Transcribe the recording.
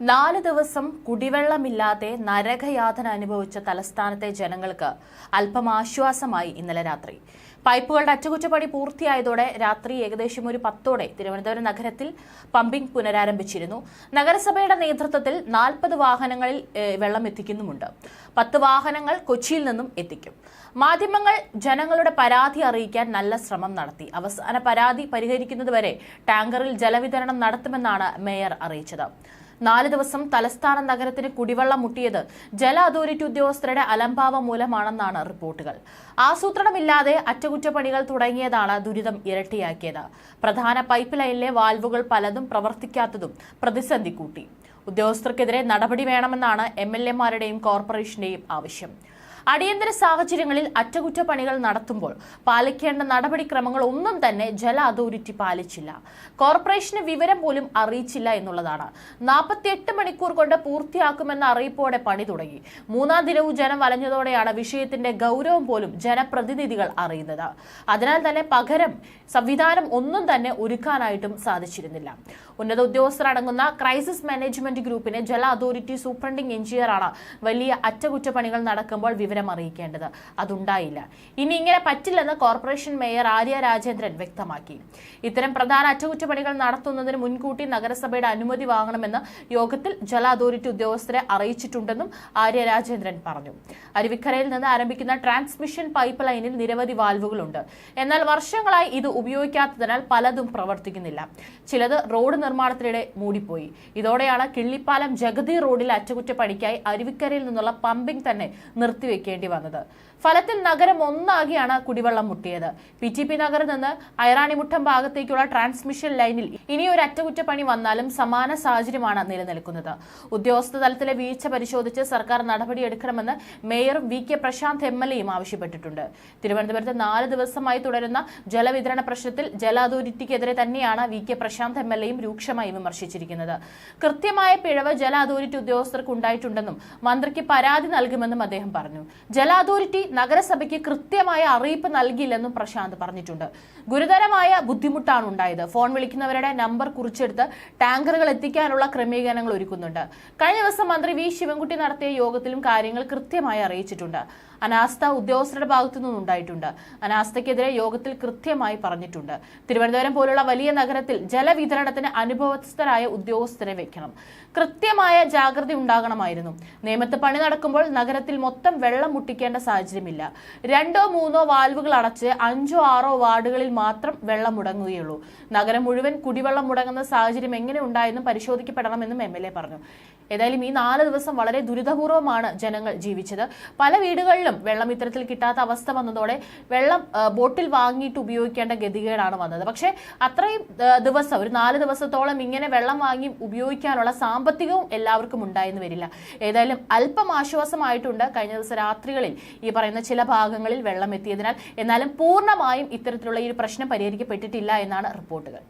നാല് ദിവസം കുടിവെള്ളമില്ലാതെ നരകയാതന അനുഭവിച്ച തലസ്ഥാനത്തെ ജനങ്ങൾക്ക് അല്പം ആശ്വാസമായി ഇന്നലെ രാത്രി. പൈപ്പുകളുടെ അറ്റകുറ്റപ്പണി പൂർത്തിയായതോടെ രാത്രി ഏകദേശം ഒരു പത്തോടെ തിരുവനന്തപുരം നഗരത്തിൽ പമ്പിംഗ് പുനരാരംഭിച്ചിരുന്നു. നഗരസഭയുടെ നേതൃത്വത്തിൽ നാൽപ്പത് വാഹനങ്ങളിൽ വെള്ളം എത്തിക്കുന്നുമുണ്ട്. പത്ത് വാഹനങ്ങൾ കൊച്ചിയിൽ നിന്നും എത്തിക്കും. മാധ്യമങ്ങൾ ജനങ്ങളുടെ പരാതി അറിയിക്കാൻ നല്ല ശ്രമം നടത്തി. അവസാന പരാതി പരിഹരിക്കുന്നതുവരെ ടാങ്കറിൽ ജലവിതരണം നടത്തുമെന്നാണ് മേയർ അറിയിച്ചത്. നാല് ദിവസം തലസ്ഥാന നഗരത്തിന് കുടിവെള്ളം മുട്ടിയത് ജല അതോറിറ്റി ഉദ്യോഗസ്ഥരുടെ അലംഭാവം മൂലമാണെന്നാണ് റിപ്പോർട്ടുകൾ. ആസൂത്രണമില്ലാതെ അറ്റകുറ്റപ്പണികൾ തുടങ്ങിയതാണ് ദുരിതം ഇരട്ടിയാക്കിയത്. പ്രധാന പൈപ്പ് ലൈനിലെ വാൽവുകൾ പലതും പ്രവർത്തിക്കാത്തതും പ്രതിസന്ധി കൂട്ടി. ഉദ്യോഗസ്ഥർക്കെതിരെ നടപടി വേണമെന്നാണ് എം എൽ എമാരുടെയും കോർപ്പറേഷന്റെയും ആവശ്യം. അടിയന്തര സാഹചര്യങ്ങളിൽ അറ്റകുറ്റപ്പണികൾ നടത്തുമ്പോൾ പാലിക്കേണ്ട നടപടിക്രമങ്ങൾ ഒന്നും തന്നെ ജല അതോറിറ്റി പാലിച്ചില്ല. കോർപ്പറേഷന് വിവരം പോലും അറിയിച്ചില്ല എന്നുള്ളതാണ്. നാൽപ്പത്തിയെട്ട് മണിക്കൂർ കൊണ്ട് പൂർത്തിയാക്കുമെന്ന അറിയിപ്പോടെ പണി തുടങ്ങി. മൂന്നാം ദിനവും ജനം വലഞ്ഞതോടെയാണ് വിഷയത്തിന്റെ ഗൗരവം പോലും ജനപ്രതിനിധികൾ അറിയുന്നത്. അതിനാൽ തന്നെ പകരം സംവിധാനം ഒന്നും തന്നെ ഒരുക്കാനായിട്ടും സാധിച്ചിരുന്നില്ല. ഉന്നത ഉദ്യോഗസ്ഥർ അടങ്ങുന്ന ക്രൈസിസ് മാനേജ്മെന്റ് ഗ്രൂപ്പിനെ ജല അതോറിറ്റി സൂപ്രണ്ടിംഗ് എഞ്ചിനീയറാണ് വലിയ അറ്റകുറ്റപ്പണികൾ നടക്കുമ്പോൾ വിവരം അറിയിക്കേണ്ടത് അതുണ്ടായില്ല. ഇനി ഇങ്ങനെ പറ്റില്ലെന്ന് കോർപ്പറേഷൻ മേയർ ആര്യ രാജേന്ദ്രൻ വ്യക്തമാക്കി. ഇത്തരം പ്രധാന അറ്റകുറ്റപ്പണികൾ നടത്തുന്നതിന് മുൻകൂട്ടി നഗരസഭയുടെ അനുമതി വാങ്ങണമെന്ന് യോഗത്തിൽ ജല അതോറിറ്റി ഉദ്യോഗസ്ഥരെ അറിയിച്ചിട്ടുണ്ടെന്നും ആര്യ രാജേന്ദ്രൻ പറഞ്ഞു. അരുവിക്കരയിൽ നിന്ന് ആരംഭിക്കുന്ന ട്രാൻസ്മിഷൻ പൈപ്പ് ലൈനിൽ നിരവധി വാൽവുകളുണ്ട്. എന്നാൽ വർഷങ്ങളായി ഇത് ഉപയോഗിക്കാത്തതിനാൽ പലതും പ്രവർത്തിക്കുന്നില്ല. ചിലത് റോഡ് നിർമ്മാണത്തിനിടെ മൂടിപ്പോയി. ഇതോടെയാണ് കിള്ളിപ്പാലം ജഗതി റോഡിൽ അറ്റകുറ്റപ്പണിക്കായി അരുവിക്കരയിൽ നിന്നുള്ള പമ്പിംഗ് തന്നെ നിർത്തിവെക്കേണ്ടി വന്നത്. ഫലത്തിൽ നഗരം ഒന്നാകെയാണ് കുടിവെള്ളം മുട്ടിയത്. പി ടി പി നഗറിൽ നിന്ന് ഐറാണിമുട്ടം ഭാഗത്തേക്കുള്ള ട്രാൻസ്മിഷൻ ലൈനിൽ ഇനി ഒരു അറ്റകുറ്റപ്പണി വന്നാലും സമാന സാഹചര്യമാണ് നിലനിൽക്കുന്നത്. ഉദ്യോഗസ്ഥ തലത്തിലെ വീഴ്ച പരിശോധിച്ച് സർക്കാർ നടപടിയെടുക്കണമെന്ന് മേയറും V K Prashanth M L എയും ആവശ്യപ്പെട്ടിട്ടുണ്ട്. തിരുവനന്തപുരത്ത് നാല് ദിവസമായി തുടരുന്ന ജലവിതരണ പ്രശ്നത്തിൽ ജല അതോറിറ്റിക്കെതിരെ തന്നെയാണ് V K Prashanth M L എയും രൂക്ഷമായി വിമർശിച്ചിരിക്കുന്നത്. കൃത്യമായ പിഴവ് ജല അതോറിറ്റി ഉദ്യോഗസ്ഥർക്ക് ഉണ്ടായിട്ടുണ്ടെന്നും മന്ത്രിക്ക് പരാതി നൽകുമെന്നും അദ്ദേഹം പറഞ്ഞു. ജല അതോറിറ്റി നഗരസഭയ്ക്ക് കൃത്യമായ അറിയിപ്പ് നൽകിയില്ലെന്നും പ്രശാന്ത് പറഞ്ഞിട്ടുണ്ട്. ഗുരുതരമായ ബുദ്ധിമുട്ടാണ് ഉണ്ടായത്. ഫോൺ വിളിക്കുന്നവരുടെ നമ്പർ കുറിച്ചെടുത്ത് ടാങ്കറുകൾ എത്തിക്കാനുള്ള ക്രമീകരണങ്ങൾ ഒരുക്കുന്നുണ്ട്. കഴിഞ്ഞ ദിവസം മന്ത്രി വി. ശിവൻകുട്ടി നടത്തിയ യോഗത്തിലും കാര്യങ്ങൾ കൃത്യമായി അറിയിച്ചിട്ടുണ്ട്. അനാസ്ഥ ഉദ്യോഗസ്ഥരുടെ ഭാഗത്തു നിന്നും ഉണ്ടായിട്ടുണ്ട്. അനാസ്ഥയ്ക്കെതിരെ യോഗത്തിൽ കൃത്യമായി പറഞ്ഞിട്ടുണ്ട്. തിരുവനന്തപുരം പോലുള്ള വലിയ നഗരത്തിൽ ജലവിതരണത്തിന് അനുഭവസ്ഥരായ ഉദ്യോഗസ്ഥരെ വെക്കണം. കൃത്യമായ ജാഗ്രത ഉണ്ടാകണമായിരുന്നു. നിയമത്ത് പണി നടക്കുമ്പോൾ നഗരത്തിൽ മൊത്തം വെള്ളം മുട്ടിക്കേണ്ട സാഹചര്യമില്ല. രണ്ടോ മൂന്നോ വാൽവുകൾ അടച്ച് അഞ്ചോ ആറോ വാർഡുകളിൽ മാത്രം വെള്ളം മുടങ്ങുകയുള്ളൂ. നഗരം മുഴുവൻ കുടിവെള്ളം മുടങ്ങുന്ന സാഹചര്യം എങ്ങനെ ഉണ്ടായെന്നും പരിശോധിക്കപ്പെടണമെന്നും എം എൽ എ പറഞ്ഞു. ഏതായാലും ഈ നാല് ദിവസം വളരെ ദുരിതപൂർവമാണ് ജനങ്ങൾ ജീവിച്ചത്. പല വീടുകളിലും വെള്ളം ഇത്തരത്തിൽ കിട്ടാത്ത അവസ്ഥ വന്നതോടെ വെള്ളം ബോട്ടിൽ വാങ്ങിയിട്ട് ഉപയോഗിക്കേണ്ട ഗതികേടാണ് വന്നത്. പക്ഷേ അത്രയും ദിവസം ഒരു നാല് ദിവസത്തോളം ഇങ്ങനെ വെള്ളം വാങ്ങി ഉപയോഗിക്കാനുള്ള സാമ്പത്തികവും എല്ലാവർക്കും ഉണ്ടായെന്ന് വരില്ല. ഏതായാലും അല്പം ആശ്വാസമായിട്ടുണ്ട്. കഴിഞ്ഞ ദിവസം രാത്രികളിൽ ഈ പറയുന്ന ചില ഭാഗങ്ങളിൽ വെള്ളം എത്തിയതിനാൽ എന്നാലും പൂർണമായും ഇത്തരത്തിലുള്ള ഈ പ്രശ്നം പരിഹരിക്കപ്പെട്ടിട്ടില്ല എന്നാണ് റിപ്പോർട്ടുകൾ.